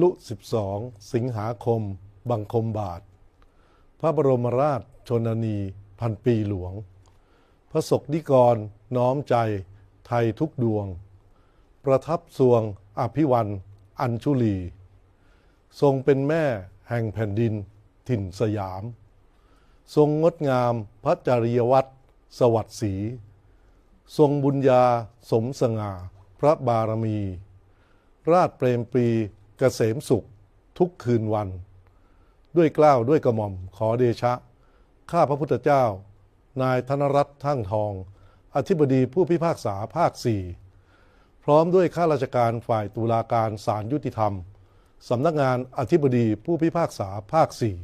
ลุ 12 สิงหาคม บังคมบาท พระบรมราชชนนีพันปีหลวง พระศกนิกร น้อมใจ ไทยทุกดวง ประทับสวงอภิวัน อัญชุลี ทรงเป็นแม่แห่งแผ่นดินถิ่นสยาม ทรงงดงามพระจริยวัตรสวัสดิ์ศรีทรงบุญญาสมสง่า พระบารมี ราชเปรมปรี กษมสุขทุกคืนวัน ด้วยเกล้าวด้วยกระหม่อมขอเดชะ ข้าพระพุทธเจ้า นายธนรัตน์ทั้งทอง อธิบดีผู้พิพากษาภาคสี่พร้อมด้วยข้าราชการฝ่ายตุลาการศาลยุติธรรม สำนักงานอธิบดีผู้พิพากษาภาคสี่